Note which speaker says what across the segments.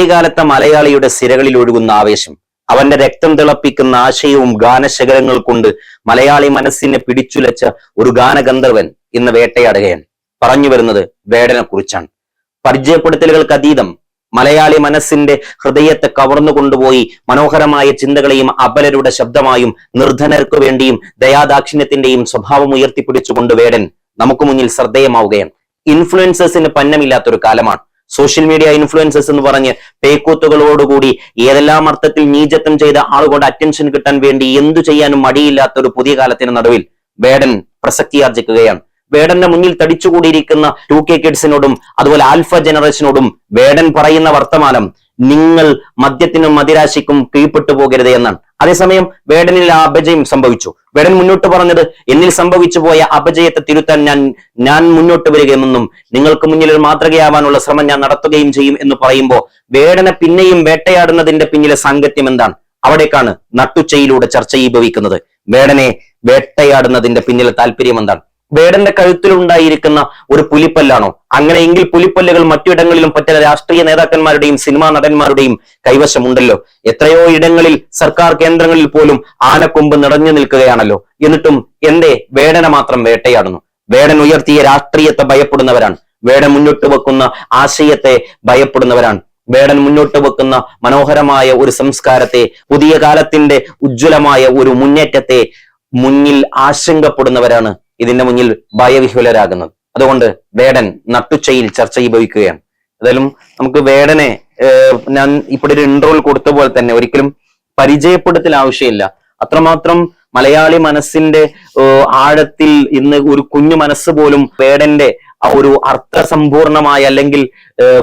Speaker 1: പുതിയ കാലത്തെ മലയാളിയുടെ സിരകളിൽ ഒഴുകുന്ന ആവേശം അവന്റെ രക്തം തിളപ്പിക്കുന്ന ആശയവും ഗാനശകലങ്ങൾ കൊണ്ട് മലയാളി മനസ്സിനെ പിടിച്ചുലച്ച ഒരു ഗാനഗന്ധർവൻ ഇന്ന് വേട്ടയാടുകയാണ്. പറഞ്ഞു വരുന്നത് വേടനെ കുറിച്ചാണ് പരിചയപ്പെടുത്തലുകൾക്ക് അതീതം മലയാളി മനസ്സിന്റെ ഹൃദയത്തെ കവർന്നു കൊണ്ടുപോയി മനോഹരമായ ചിന്തകളെയും അപലരുടെ ശബ്ദമായും നിർധനർക്കു വേണ്ടിയും ദയാദാക്ഷിണ്യത്തിന്റെയും സ്വഭാവം ഉയർത്തിപ്പിടിച്ചുകൊണ്ട് വേടൻ നമുക്ക് മുന്നിൽ ശ്രദ്ധേയമാവുകയാണ്. ഇൻഫ്ലുവൻസേഴ്സിന് പന്നമില്ലാത്തൊരു കാലമാണ്. സോഷ്യൽ മീഡിയ ഇൻഫ്ലുവൻസസ് എന്ന് പറഞ്ഞ് പേക്കൂത്തുകളോടുകൂടി ഏതെല്ലാം അർത്ഥത്തിൽ നീചത്വം ചെയ്ത ആളുകളുടെ അറ്റൻഷൻ കിട്ടാൻ വേണ്ടി എന്തു ചെയ്യാനും മടിയില്ലാത്ത ഒരു പുതിയ കാലത്തിന് നടുവിൽ വേടൻ പ്രസക്തിയാർജിക്കുകയാണ് വേടന്റെ മുന്നിൽ തടിച്ചുകൂടിയിരിക്കുന്ന ടു കെ കിഡ്സിനോടും അതുപോലെ ആൽഫ ജനറേഷനോടും വേടൻ പറയുന്ന വർത്തമാനം നിങ്ങൾ മദ്യത്തിനും മതിരാശിക്കും കീഴ്പ്പെട്ടു പോകരുത് എന്നാണ്. അതേസമയം വേടനിൽ ആ അപജയം സംഭവിച്ചു. വേടൻ മുന്നോട്ട് പറഞ്ഞത് എന്നിൽ സംഭവിച്ചു പോയ അപജയത്തെ തിരുത്താൻ ഞാൻ ഞാൻ മുന്നോട്ട് വരികയെന്നും നിങ്ങൾക്ക് മുന്നിൽ ഒരു മാതൃകയാവാനുള്ള ശ്രമം ഞാൻ നടത്തുകയും ചെയ്യും എന്ന് പറയുമ്പോൾ വേടനെ പിന്നെയും വേട്ടയാടുന്നതിന്റെ പിന്നിലെ സാങ്കത്യം എന്താണ്? അവിടേക്കാണ് നട്ടുച്ചയിലൂടെ ചർച്ചയീഭവിക്കുന്നത് വേടനെ വേട്ടയാടുന്നതിന്റെ പിന്നിലെ താല്പര്യം എന്താണ്? വേടന്റെ കഴുത്തിലുണ്ടായിരിക്കുന്ന ഒരു പുലിപ്പല്ലാണോ? അങ്ങനെയെങ്കിൽ പുലിപ്പല്ലുകൾ മറ്റിടങ്ങളിലും പറ്റ രാഷ്ട്രീയ നേതാക്കന്മാരുടെയും സിനിമാ നടന്മാരുടെയും കൈവശമുണ്ടല്ലോ. എത്രയോ ഇടങ്ങളിൽ സർക്കാർ കേന്ദ്രങ്ങളിൽ പോലും ആനക്കൊമ്പ് നിറഞ്ഞു നിൽക്കുകയാണല്ലോ. എന്നിട്ടും എന്തേ വേടനെ മാത്രം വേട്ടയാടുന്നു. വേടൻ ഉയർത്തിയ രാഷ്ട്രീയത്തെ ഭയപ്പെടുന്നവരാണ്. വേടൻ മുന്നോട്ട് വെക്കുന്ന ആശയത്തെ ഭയപ്പെടുന്നവരാണ്. വേടൻ മുന്നോട്ട് വെക്കുന്ന മനോഹരമായ ഒരു സംസ്കാരത്തെ പുതിയ കാലത്തിന്റെ ഉജ്ജ്വലമായ ഒരു മുന്നേറ്റത്തെ മുന്നിൽ ആശങ്കപ്പെടുന്നവരാണ് ഇതിന്റെ മുന്നിൽ ഭയവിഹ്വലരാകുന്നത്. അതുകൊണ്ട് വേടൻ നട്ടുച്ചയിൽ ചർച്ച ചർച്ചയീഭവിക്കുകയാണ് ഏതായാലും നമുക്ക് വേടനെ ഞാൻ ഇവിടെ ഒരു ഇൻട്രോൾ കൊടുത്ത പോലെ തന്നെ ഒരിക്കലും പരിചയപ്പെടുത്തൽ ആവശ്യമില്ല. അത്രമാത്രം മലയാളി മനസ്സിന്റെ ആഴത്തിൽ ഇന്ന് ഒരു കുഞ്ഞു മനസ്സ് പോലും വേടന്റെ ഒരു അർത്ഥസമ്പൂർണമായ അല്ലെങ്കിൽ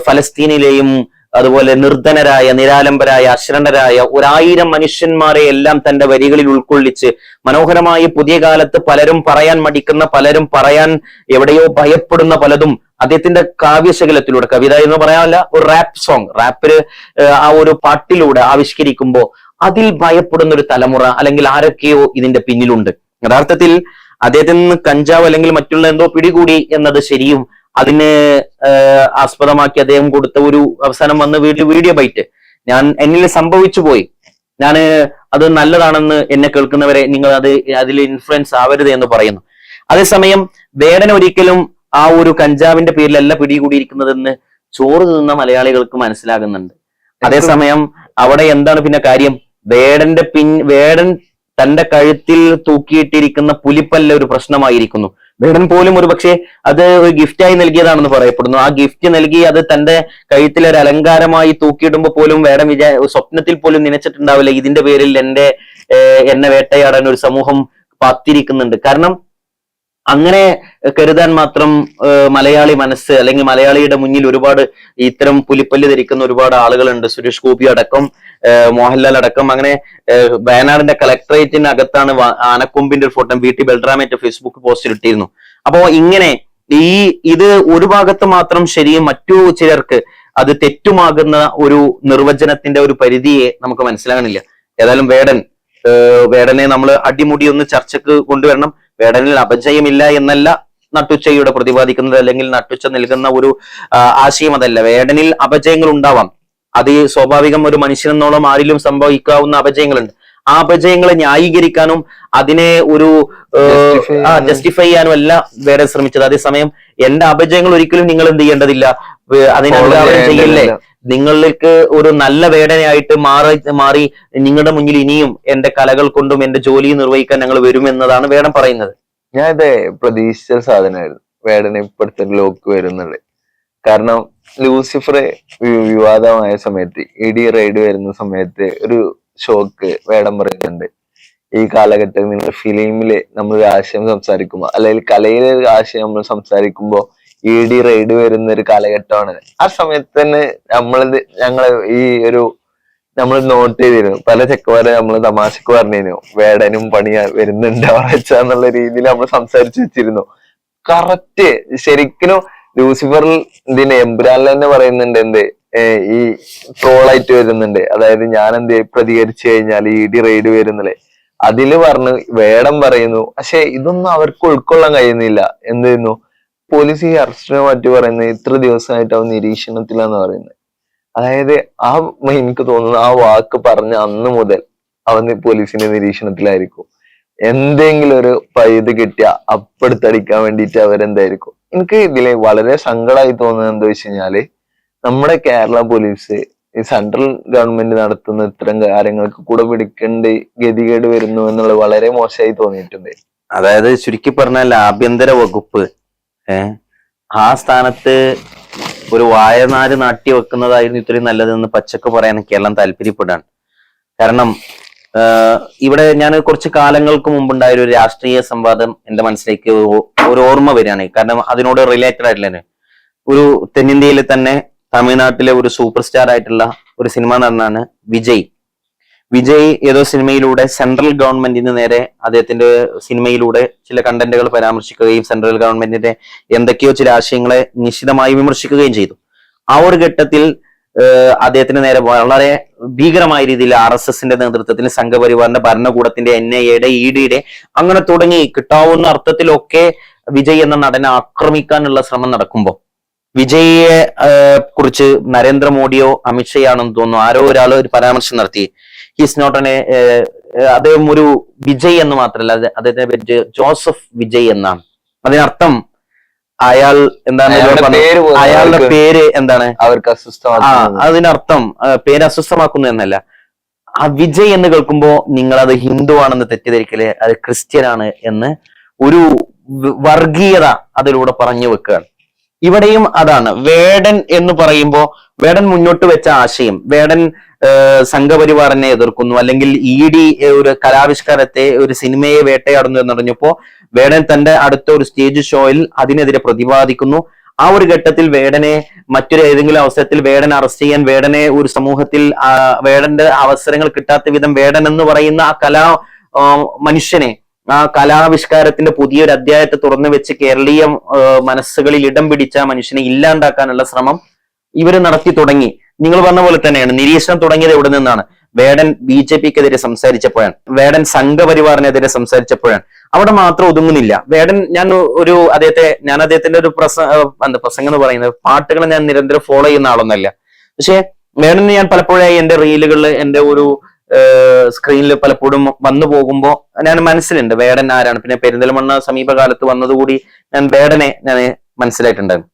Speaker 1: ഫലസ്തീനിലെയും അതുപോലെ നിർധനരായ നിരാലംബരായ അശ്രണരായ ഒരായിരം മനുഷ്യന്മാരെ എല്ലാം തന്റെ വരികളിൽ ഉൾക്കൊള്ളിച്ച് മനോഹരമായി പുതിയ കാലത്ത് പലരും പറയാൻ മടിക്കുന്ന പലരും പറയാൻ എവിടെയോ ഭയപ്പെടുന്ന പലതും അദ്ദേഹത്തിന്റെ കാവ്യശകലത്തിലൂടെ കവിത എന്ന് പറയാനല്ല ഒരു റാപ്പ് സോങ് റാപ്പിൽ ആ ഒരു പാട്ടിലൂടെ ആവിഷ്കരിക്കുമ്പോൾ അതിൽ ഭയപ്പെടുന്ന ഒരു തലമുറ അല്ലെങ്കിൽ ആരൊക്കെയോ ഇതിന്റെ പിന്നിലുണ്ട്. യഥാർത്ഥത്തിൽ അദ്ദേഹത്തിൽ നിന്ന് കഞ്ചാവ് അല്ലെങ്കിൽ മറ്റുള്ള എന്തോ പിടികൂടി എന്നത് ശരിയും അതിന് ആസ്പദമാക്കി അദ്ദേഹം കൊടുത്ത ഒരു അവസാനം വന്ന് വീഡിയോ ബൈറ്റ്. ഞാൻ എന്നിൽ സംഭവിച്ചു പോയി. ഞാൻ അത് നല്ലതാണെന്ന് എന്നെ കേൾക്കുന്നവരെ നിങ്ങൾ അത് അതിൽ ഇൻഫ്ലുവൻസ് ആവരുത് എന്ന് പറയുന്നു. അതേസമയം വേടൻ ഒരിക്കലും ആ ഒരു കഞ്ചാവിന്റെ പേരിലല്ല പിടികൂടിയിരിക്കുന്നതെന്ന് ചോറ് തിന്ന മലയാളികൾക്ക് മനസ്സിലാകുന്നുണ്ട്. അതേസമയം അവിടെ എന്താണ് പിന്നെ കാര്യം? വേടന്റെ പിൻ വേടൻ തന്റെ കഴുത്തിൽ തൂക്കിയിട്ടിരിക്കുന്ന പുലിപ്പല്ല ഒരു പ്രശ്നമായിരിക്കുന്നു. വേടൻ പോലും ഒരു പക്ഷേ അത് ഒരു ഗിഫ്റ്റായി നൽകിയതാണെന്ന് പറയപ്പെടുന്നു. ആ ഗിഫ്റ്റ് നൽകി അത് തന്റെ കഴുത്തിൽ ഒരു അലങ്കാരമായി തൂക്കിയിടുമ്പോൾ പോലും വേടൻ വിചാ സ്വപ്നത്തിൽ പോലും നനച്ചിട്ടുണ്ടാവില്ല. ഇതിന്റെ പേരിൽ എന്റെ എന്നെ വേട്ടയാടാൻ ഒരു സമൂഹം കാത്തിരിക്കുന്നുണ്ട് കാരണം അങ്ങനെ കരുതാൻ മാത്രം മലയാളി മനസ്സ് അല്ലെങ്കിൽ മലയാളിയുടെ മുന്നിൽ ഒരുപാട് ഇത്തരം പുലിപ്പല്ല് ധരിക്കുന്ന ഒരുപാട് ആളുകളുണ്ട്. സുരേഷ് ഗോപി അടക്കം മോഹൻലാൽ അടക്കം. അങ്ങനെ വയനാടിന്റെ കളക്ടറേറ്റിന് അകത്താണ് ആനക്കൊമ്പിന്റെ ഒരു ഫോട്ടോ വി ടി ബൽറാമേറ്റ് ഫേസ്ബുക്ക് പോസ്റ്റിൽ ഇട്ടിരുന്നു. അപ്പോ ഇങ്ങനെ ഈ ഇത് ഒരു ഭാഗത്ത് മാത്രം ശരിയും മറ്റു ചിലർക്ക് അത് തെറ്റുമാകുന്ന ഒരു നിർവചനത്തിന്റെ ഒരു പരിധിയെ നമുക്ക് മനസ്സിലാകണില്ല. ഏതായാലും വേടൻ വേടനെ നമ്മൾ അടിമുടി ഒന്ന് ചർച്ചക്ക് കൊണ്ടുവരണം. വേടനിൽ അപജയമില്ല എന്നല്ല. നട്ടുച്ചയുടെ പ്രതിപാദിക്കുന്നത് അല്ലെങ്കിൽ നട്ടുച്ച നൽകുന്ന ഒരു ആശയം അതല്ല. വേടനിൽ അപജയങ്ങൾ ഉണ്ടാവാം. അത് സ്വാഭാവികം ഒരു മനുഷ്യനെന്നോളം ആരിലും സംഭവിക്കാവുന്ന അപജയങ്ങളുണ്ട്. ആ അപജയങ്ങളെ ന്യായീകരിക്കാനും അതിനെ ഒരു ജസ്റ്റിഫൈ ചെയ്യാനും. അല്ല വേറെ ശ്രമിച്ചത്. അതേസമയം എന്റെ അപജയങ്ങൾ ഒരിക്കലും നിങ്ങൾ എന്ത് ചെയ്യേണ്ടതില്ല. അതിനെല്ലാവരും ചെയ്യല്ലേ? നിങ്ങൾക്ക് ഒരു നല്ല വേടനയായിട്ട് മാറി മാറി നിങ്ങളുടെ മുന്നിൽ ഇനിയും എന്റെ കലകൾ കൊണ്ടും എന്റെ ജോലി നിർവഹിക്കാൻ ഞങ്ങൾ വരുമെന്നതാണ് വേടം പറയുന്നത്.
Speaker 2: ഞാൻ ഇത് പ്രതീക്ഷിച്ച ഒരു സാധനമായിരുന്നു. വേടനെ ഇപ്പോഴത്തെ ലോക്ക് വരുന്നുണ്ട്. കാരണം ലൂസിഫർ വിവാദമായ സമയത്ത് ഇടി റൈഡ് വരുന്ന സമയത്ത് ഒരു ഷോക്ക് വേടം പറയുന്നുണ്ട്. ഈ കാലഘട്ടത്തിൽ നിങ്ങൾ ഫിലിമിൽ നമ്മൾ ഒരു ആശയം സംസാരിക്കുമ്പോൾ അല്ലെങ്കിൽ കലയിലെ ഒരു ആശയം നമ്മൾ സംസാരിക്കുമ്പോൾ ഇ ഡി റൈഡ് വരുന്ന ഒരു കാലഘട്ടമാണ്. ആ സമയത്ത് തന്നെ നമ്മളത് ഞങ്ങൾ ഈ ഒരു നമ്മൾ നോട്ട് ചെയ്തിരുന്നു. പല ചെക്കന്മാരെ നമ്മൾ തമാശക്ക് പറഞ്ഞിരുന്നു. വേടനും പണി വരുന്നുണ്ട് വെച്ചാന്നുള്ള രീതിയിൽ നമ്മൾ സംസാരിച്ചു വെച്ചിരുന്നു. കറക്റ്റ് ശരിക്കും ലൂസിഫറിൽ ഇതിന് എംബുരാനിൽ തന്നെ പറയുന്നുണ്ട് എന്ത്? ഈ ട്രോളായിട്ട് വരുന്നുണ്ട്. അതായത് ഞാൻ എന്ത് പ്രതികരിച്ചു കഴിഞ്ഞാൽ ഈ ഡി റെയ്ഡ് വരുന്നില്ലേ അതിൽ പറഞ്ഞു വേടം പറയുന്നു പക്ഷെ ഇതൊന്നും അവർക്ക് ഉൾക്കൊള്ളാൻ കഴിയുന്നില്ല. എന്ത് ചെയ്യുന്നു? പോലീസ് ഈ അറസ്റ്റിനെ പറ്റി പറയുന്നത് ഇത്ര ദിവസമായിട്ട് അവൻ നിരീക്ഷണത്തിലാന്ന് പറയുന്നത്. അതായത് ആ എനിക്ക് തോന്നുന്നു ആ വാക്ക് പറഞ്ഞ അന്ന് മുതൽ അവൻ പോലീസിന്റെ നിരീക്ഷണത്തിലായിരിക്കും. എന്തെങ്കിലും ഒരു പഴുത് കിട്ടിയ അപ്പെടുത്തടിക്കാൻ വേണ്ടിയിട്ട് അവരെന്തായിരിക്കും? എനിക്ക് ഇതിലെ വളരെ സങ്കടമായി തോന്നുന്നത് എന്താ വെച്ച് കഴിഞ്ഞാൽ നമ്മുടെ കേരള പോലീസ് ഈ സെൻട്രൽ ഗവൺമെന്റ് നടത്തുന്ന ഇത്തരം കാര്യങ്ങൾക്ക് കൂടെ പിടിക്കേണ്ട ഗതികേട് വരുന്നു എന്നുള്ളത് വളരെ മോശമായി തോന്നിയിട്ടുണ്ട്.
Speaker 1: അതായത് ചുരുക്കി പറഞ്ഞാൽ ആഭ്യന്തര വകുപ്പ് ആ സ്ഥാനത്ത് ഒരു വായനാര് നാട്ടി വെക്കുന്നതായിരുന്നു ഇത്രയും നല്ലതെന്ന് പച്ചക്ക് പറയാൻ കേരളം താല്പര്യപ്പെടാണ് കാരണം ഇവിടെ ഞാൻ കുറച്ച് കാലങ്ങൾക്ക് മുമ്പുണ്ടായ ഒരു രാഷ്ട്രീയ സംവാദം എന്റെ മനസ്സിലേക്ക് ഒരു ഓർമ്മ വരികയാണ്. കാരണം അതിനോട് റിലേറ്റഡ് ആയിട്ടുള്ള ഒരു തെന്നിന്ത്യയിലെ തന്നെ തമിഴ്നാട്ടിലെ ഒരു സൂപ്പർ സ്റ്റാർ ആയിട്ടുള്ള ഒരു സിനിമ നടനാണ് വിജയ്. വിജയ് ഏതോ സിനിമയിലൂടെ സെൻട്രൽ ഗവൺമെന്റിന് നേരെ അദ്ദേഹത്തിന്റെ സിനിമയിലൂടെ ചില കണ്ടന്റുകൾ പരാമർശിക്കുകയും സെൻട്രൽ ഗവൺമെന്റിന്റെ എന്തൊക്കെയോ ചില ആശയങ്ങളെ നിശ്ചിതമായി വിമർശിക്കുകയും ചെയ്തു. ആ ഒരു ഘട്ടത്തിൽ അദ്ദേഹത്തിന് നേരെ വളരെ ഭീകരമായ രീതിയിൽ ആർ എസ് എസിന്റെ നേതൃത്വത്തിൽ സംഘപരിവാറിന്റെ ഭരണകൂടത്തിന്റെ എൻ ഐ എയുടെ ഇ ഡിയുടെ അങ്ങനെ തുടങ്ങി. കിട്ടാവുന്ന അർത്ഥത്തിലൊക്കെ വിജയ് എന്ന നടനെ ആക്രമിക്കാനുള്ള ശ്രമം നടക്കുമ്പോൾ വിജയിയെ കുറിച്ച് നരേന്ദ്രമോദിയോ അമിത്ഷയാണെന്ന് തോന്നുന്നു ആരോ ഒരാൾ ഒരു പരാമർശം നടത്തി. ഹിസ് നോട്ട് എ അദ്ദേഹം ഒരു വിജയ് എന്ന് മാത്രമല്ല അദ്ദേഹത്തിന്റെ പേര് ജോസഫ് വിജയ് എന്നാണ്. അതിനർത്ഥം അയാൾ എന്താണ്
Speaker 2: അയാളുടെ പേര്
Speaker 1: എന്താണ്?
Speaker 2: അവർക്ക് അസ്വസ്ഥമാക്കുന്നു.
Speaker 1: അതിനർത്ഥം പേര് അസ്വസ്ഥമാക്കുന്നു എന്നല്ല. ആ വിജയ് എന്ന് കേൾക്കുമ്പോ നിങ്ങൾ അത് ഹിന്ദു ആണെന്ന് തെറ്റിദ്ധരിക്കലേ അത് ക്രിസ്ത്യൻ ആണ് എന്ന് ഒരു വർഗീയത അതിലൂടെ പറഞ്ഞു വെക്കുകയാണ്. ഇവിടെയും അതാണ്. വേടൻ എന്ന് പറയുമ്പോ വേടൻ മുന്നോട്ട് വെച്ച ആശയം വേടൻ സംഘപരിവാറിനെ എതിർക്കുന്നു. അല്ലെങ്കിൽ ഇ ഡി ഒരു കലാവിഷ്കാരത്തെ ഒരു സിനിമയെ വേട്ടയാടുന്നു എന്ന് പറഞ്ഞപ്പോ വേടൻ തന്റെ അടുത്ത ഒരു സ്റ്റേജ് ഷോയിൽ അതിനെതിരെ പ്രതിപാദിക്കുന്നു ആ ഒരു ഘട്ടത്തിൽ വേടനെ മറ്റൊരു ഏതെങ്കിലും അവസരത്തിൽ വേടൻ അറസ്റ്റ് ചെയ്യാൻ വേടനെ ഒരു സമൂഹത്തിൽ വേടന്റെ അവസരങ്ങൾ കിട്ടാത്ത വിധം വേടൻ എന്ന് പറയുന്ന ആ കലാ മനുഷ്യനെ ആ കലാവിഷ്കാരത്തിന്റെ പുതിയൊരു അധ്യായത്തെ തുറന്നു വെച്ച് കേരളീയ മനസ്സുകളിൽ ഇടം പിടിച്ച മനുഷ്യനെ ഇല്ലാണ്ടാക്കാനുള്ള ശ്രമം ഇവർ നടത്തി തുടങ്ങി. നിങ്ങൾ പറഞ്ഞ പോലെ തന്നെയാണ് നിരീക്ഷണം തുടങ്ങിയത് എവിടെ നിന്നാണ്? വേടൻ ബി ജെ പിക്കെതിരെ സംസാരിച്ചപ്പോഴാണ്. വേടൻ സംഘപരിവാറിനെതിരെ സംസാരിച്ചപ്പോഴാണ്. അവിടെ മാത്രം ഒതുങ്ങുന്നില്ല. വേടൻ ഞാൻ ഒരു അദ്ദേഹത്തെ ഞാൻ അദ്ദേഹത്തിന്റെ ഒരു പ്രസ എന്താ പ്രസംഗം എന്ന് പറയുന്നത് പാട്ടുകൾ ഞാൻ നിരന്തരം ഫോളോ ചെയ്യുന്ന ആളൊന്നല്ല. പക്ഷേ വേടനെ ഞാൻ പലപ്പോഴായി എന്റെ റീലുകളിൽ എന്റെ ഒരു സ്ക്രീനിൽ പലപ്പോഴും വന്നു പോകുമ്പോൾ ഞാൻ മനസ്സിലുണ്ട് വേടൻ ആരാണ്. പിന്നെ പെരിന്തൽമണ്ണ സമീപകാലത്ത് വന്നതുകൂടി ഞാൻ വേടനെ ഞാൻ മനസ്സിലായിട്ടുണ്ടായിരുന്നു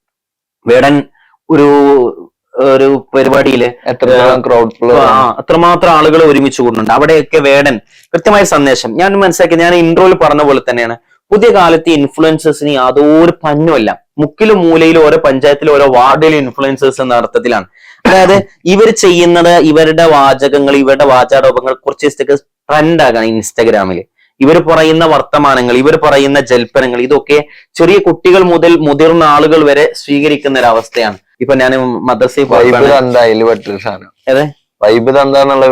Speaker 1: വേടൻ ഒരു ഒരു
Speaker 2: ക്രൗഡ് ഫ്ലോ
Speaker 1: ആ, അത്രമാത്രം ആളുകൾ ഒരുമിച്ച് കൂടുന്നുണ്ട്. അവിടെയൊക്കെ വേടൻ കൃത്യമായ സന്ദേശം. ഞാൻ മനസ്സിലാക്കി ഞാൻ ഇൻട്രോയിൽ പറഞ്ഞ പോലെ തന്നെയാണ്. പുതിയ കാലത്ത് ഇൻഫ്ലുവൻസേഴ്സിന് യാതൊരു പഞ്ഞുമല്ല മുക്കിലും മൂലയിലും ഓരോ പഞ്ചായത്തിലും ഓരോ വാർഡിലും ഇൻഫ്ലുവൻസേഴ്സ് എന്ന അർത്ഥത്തിലാണ് അതായത് ഇവർ ചെയ്യുന്നത് ഇവരുടെ വാചകങ്ങൾ ഇവരുടെ വാചാടോപങ്ങൾ കുറച്ച് ദിവസത്തേക്ക് ട്രെൻഡ് ആകാണ് ഇൻസ്റ്റാഗ്രാമിൽ. ഇവർ പറയുന്ന വർത്തമാനങ്ങൾ ഇവർ പറയുന്ന ജൽപ്പനങ്ങൾ ഇതൊക്കെ ചെറിയ കുട്ടികൾ മുതൽ മുതിർന്ന ആളുകൾ വരെ സ്വീകരിക്കുന്ന ഒരു അവസ്ഥയാണ് ഇപ്പൊ ഞാൻ മദ്രസയിൽ
Speaker 2: വൈബ്
Speaker 1: പോയപ്പോഴാണ്
Speaker 2: തന്ത അതിൽ പെട്ടൊരു സാധനം?
Speaker 1: അതെ
Speaker 2: വൈബ് തന്ത എന്നുള്ള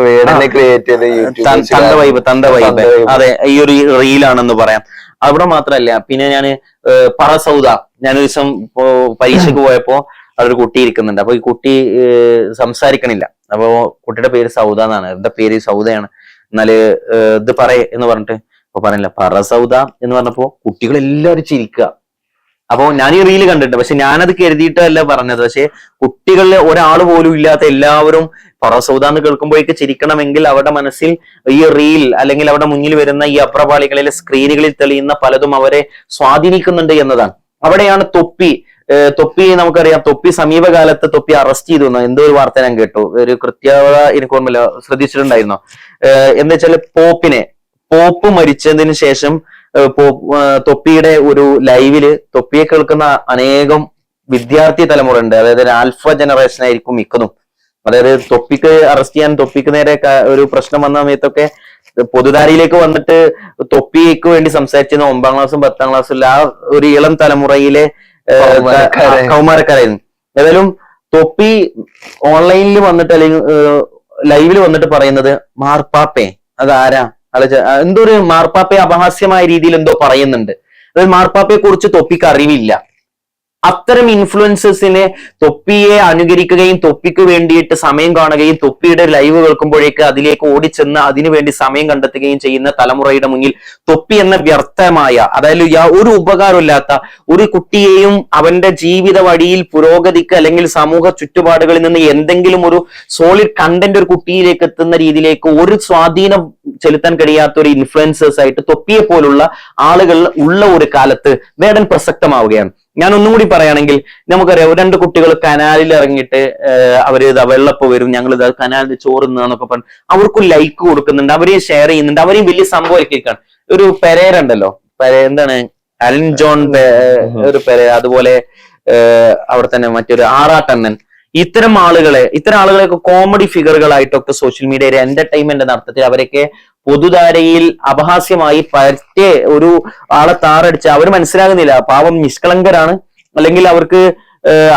Speaker 2: ക്രിയേറ്റ് ചെയ്ത യൂട്യൂബ്
Speaker 1: തന്ത വൈബ് തന്ത വൈബ് അതെ ഈ ഒരു റീൽ ആണെന്ന് പറയാം. അവിടെ മാത്രല്ല പിന്നെ ഞാൻ പറ സൗദ. ഞാൻ ഒരു ദിവസം ഇപ്പോ പരീക്ഷയ്ക്ക് പോയപ്പോ അവിടെ ഒരു കുട്ടി ഇരിക്കുന്നുണ്ട്. അപ്പൊ ഈ കുട്ടി സംസാരിക്കണില്ല. അപ്പൊ കുട്ടിയുടെ പേര് സൗദ എന്നാണ്. എന്റെ പേര് സൗദയാണ്. എന്നാൽ ഇത് പറയ എന്ന് പറഞ്ഞിട്ട് അപ്പൊ പറയില്ല പറ സൗദ എന്ന് പറഞ്ഞപ്പോ കുട്ടികൾ എല്ലാവരും ചിരിക്കുക. അപ്പൊ ഞാൻ ഈ റീൽ കണ്ടിട്ടുണ്ട്. പക്ഷെ ഞാനത് കരുതിയിട്ടല്ല പറഞ്ഞത്. പക്ഷെ കുട്ടികളിൽ ഒരാൾ പോലും ഇല്ലാത്ത എല്ലാവരും പറസൗദ എന്ന് കേൾക്കുമ്പോഴേക്ക് ചിരിക്കണമെങ്കിൽ അവരുടെ മനസ്സിൽ ഈ റീൽ അല്ലെങ്കിൽ അവിടെ മുന്നിൽ വരുന്ന ഈ അപ്രപാളികളിലെ സ്ക്രീനുകളിൽ തെളിയുന്ന പലതും അവരെ സ്വാധീനിക്കുന്നുണ്ട് എന്നതാണ്. അവിടെയാണ് തൊപ്പി. തൊപ്പി നമുക്കറിയാം. തൊപ്പി സമീപകാലത്ത് തൊപ്പി അറസ്റ്റ് ചെയ്തു എന്തോ ഒരു വാർത്ത ഞാൻ കേട്ടു. ഒരു കൃത്യത എനിക്ക് ഓർമ്മയില്ല. ശ്രദ്ധിച്ചിട്ടുണ്ടായിരുന്നോ? എന്താ വെച്ചാൽ പോപ്പിനെ പോപ്പ് മരിച്ചതിന് ശേഷം തൊപ്പിയുടെ ഒരു ലൈവിൽ തൊപ്പിയെ കേൾക്കുന്ന അനേകം വിദ്യാർത്ഥി തലമുറ ഉണ്ട് അതായത് ഒരു ആൽഫ ജനറേഷൻ ആയിരിക്കും മിക്കതും. അതായത് തൊപ്പിക്ക് അറസ്റ്റ് ചെയ്യാൻ തൊപ്പിക്ക് നേരെ ഒരു പ്രശ്നം വന്ന സമയത്തൊക്കെ പൊതുധാരയിലേക്ക് വന്നിട്ട് തൊപ്പിക്ക് വേണ്ടി സംസാരിച്ചിരുന്ന ഒമ്പതാം ക്ലാസ്സും പത്താം ക്ലാസ്സും ആ ഒരു ഇളം തലമുറയിലെ. കൗമാരക്കാരായിരുന്നു. ഏതായാലും തൊപ്പി ഓൺലൈനിൽ വന്നിട്ട് അല്ലെങ്കിൽ ലൈവിൽ വന്നിട്ട് പറയുന്നത് മാർപ്പാപ്പേ. അതാരാ? അല്ല ചെ- ആ, എന്തോ ഒരു മാർപ്പാപ്പയെ അപഹാസ്യമായ രീതിയിൽ എന്തോ പറയുന്നുണ്ട്. അതായത് മാർപ്പാപ്പയെ കുറിച്ച് തൊപ്പിക്ക് അറിവില്ല. അത്തരം ഇൻഫ്ലുവൻസേഴ്സിനെ തൊപ്പിയെ അനുകരിക്കുകയും തൊപ്പിക്ക് വേണ്ടിയിട്ട് സമയം കാണുകയും തൊപ്പിയുടെ ലൈവ് കേൾക്കുമ്പോഴേക്ക് അതിലേക്ക് ഓടിച്ചെന്ന് അതിനുവേണ്ടി സമയം കണ്ടെത്തുകയും ചെയ്യുന്ന തലമുറയുടെ മുന്നിൽ തൊപ്പി എന്ന വ്യർത്ഥമായ അതായത് ഒരു ഉപകാരമില്ലാത്ത ഒരു കുട്ടിയെയും അവന്റെ ജീവിത വഴിയിൽ പുരോഗതിക്ക് അല്ലെങ്കിൽ സമൂഹ ചുറ്റുപാടുകളിൽ നിന്ന് എന്തെങ്കിലും ഒരു സോളിഡ് കണ്ടന്റ് ഒരു കുട്ടിയിലേക്ക് എത്തുന്ന രീതിയിലേക്ക് ഒരു സ്വാധീനം ചെലുത്താൻ കഴിയാത്ത ഒരു ഇൻഫ്ലുവൻസേഴ്സ് ആയിട്ട് തൊപ്പിയെ പോലുള്ള ആളുകൾ ഉള്ള ഒരു കാലത്ത് വേടൻ പ്രസക്തമാവുകയാണ്. ഞാൻ ഒന്നും കൂടി പറയുകയാണെങ്കിൽ നമുക്കറിയാം രണ്ട് കുട്ടികൾ കനാലിൽ ഇറങ്ങിയിട്ട് അവർ ഇതാ വെള്ളപ്പ് വരും ഞങ്ങൾ ഇതാ കനാലിൽ ചോറുന്നതെന്നൊക്കെ പറഞ്ഞു അവർക്കും ലൈക്ക് കൊടുക്കുന്നുണ്ട് അവരെയും ഷെയർ ചെയ്യുന്നുണ്ട് അവരെയും വലിയ സംഭവമാക്കിയിരിക്കാണ് ഒരു പെരേര ഉണ്ടല്ലോ പെരേ എന്താണ്? അലൻ ജോൺ ഒരു പെരേര അതുപോലെ അവിടെ തന്നെ മറ്റൊരു ആറാട്ടണ്ണൻ. ഇത്തരം ആളുകളെ ഇത്തരം ആളുകളെയൊക്കെ കോമഡി ഫിഗറുകളായിട്ടൊക്കെ സോഷ്യൽ മീഡിയയിൽ എന്റർടൈൻമെന്റ് നടത്തത്തിൽ അവരൊക്കെ പൊതുധാരയിൽ അപഹാസ്യമായി പറ്റേ ഒരു ആളെ താറടിച്ച് അവർ മനസ്സിലാകുന്നില്ല. പാവം നിഷ്കളങ്കരാണ്. അല്ലെങ്കിൽ അവർക്ക്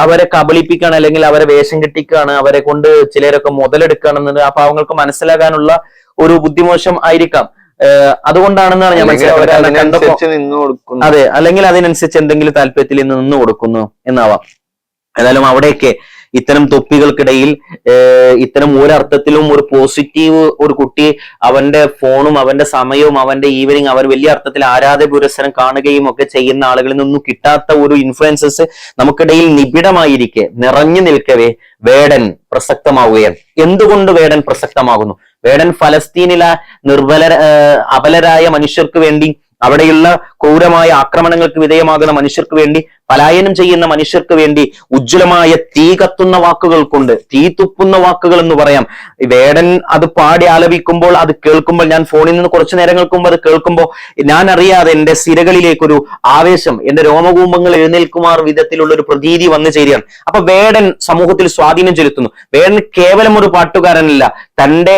Speaker 1: അവരെ കബളിപ്പിക്കാണ് അല്ലെങ്കിൽ അവരെ വേഷം കെട്ടിക്കാണ് അവരെ കൊണ്ട് ചിലരൊക്കെ മുതലെടുക്കുകയാണെന്ന് ആ പാവങ്ങൾക്ക് മനസ്സിലാകാനുള്ള ഒരു ബുദ്ധിമോശം ആയിരിക്കാം. അതുകൊണ്ടാണെന്നാണ് ഞാൻ
Speaker 2: മനസ്സിലാവുക
Speaker 1: അതെ അല്ലെങ്കിൽ അതിനനുസരിച്ച് എന്തെങ്കിലും താല്പര്യത്തിൽ നിന്ന് നിന്ന് കൊടുക്കുന്നു എന്നാവാം. എന്തായാലും അവിടെയൊക്കെ ഇത്തരം തൊപ്പികൾക്കിടയിൽ ഇത്തരം ഒരർത്ഥത്തിലും ഒരു പോസിറ്റീവ് ഒരു കുട്ടി അവന്റെ ഫോണും അവന്റെ സമയവും അവന്റെ ഈവനിങ് അവർ വലിയ അർത്ഥത്തിൽ ആരാധ പുരസ്സരം കാണുകയും ഒക്കെ ചെയ്യുന്ന ആളുകളിൽ നിന്നും കിട്ടാത്ത ഒരു ഇൻഫ്ലുവൻസസ് നമുക്കിടയിൽ നിബിഡമായിരിക്കെ നിറഞ്ഞു നിൽക്കവേ വേടൻ പ്രസക്തമാവുകയാണ്. എന്തുകൊണ്ട് വേടൻ പ്രസക്തമാകുന്നു? വേടൻ ഫലസ്തീനിലെ നിർബല അപലരായ മനുഷ്യർക്ക് വേണ്ടി അവിടെയുള്ള ക്രൂരമായ ആക്രമണങ്ങൾക്ക് വിധേയമാകുന്ന മനുഷ്യർക്ക് വേണ്ടി പലായനം ചെയ്യുന്ന മനുഷ്യർക്ക് വേണ്ടി ഉജ്ജ്വലമായ തീ കത്തുന്ന വാക്കുകൾ കൊണ്ട് തീ തുപ്പുന്ന വാക്കുകൾ എന്ന് പറയാം. വേടൻ അത് പാടി ആലപിക്കുമ്പോൾ അത് കേൾക്കുമ്പോൾ ഞാൻ ഫോണിൽ നിന്ന് കുറച്ചു നേരങ്ങൾക്ക് മുമ്പ് അത് കേൾക്കുമ്പോൾ ഞാൻ അറിയാതെ എന്റെ സിരകളിലേക്കൊരു ആവേശം എന്റെ രോമകൂമ്പങ്ങൾ എഴുന്നേൽക്കുമാർ വിധത്തിലുള്ള ഒരു പ്രതീതി വന്നു ചേരുകയാണ്. അപ്പൊ വേടൻ സമൂഹത്തിൽ സ്വാധീനം ചെലുത്തുന്നു. വേടൻ കേവലം ഒരു പാട്ടുകാരനല്ല തന്റെ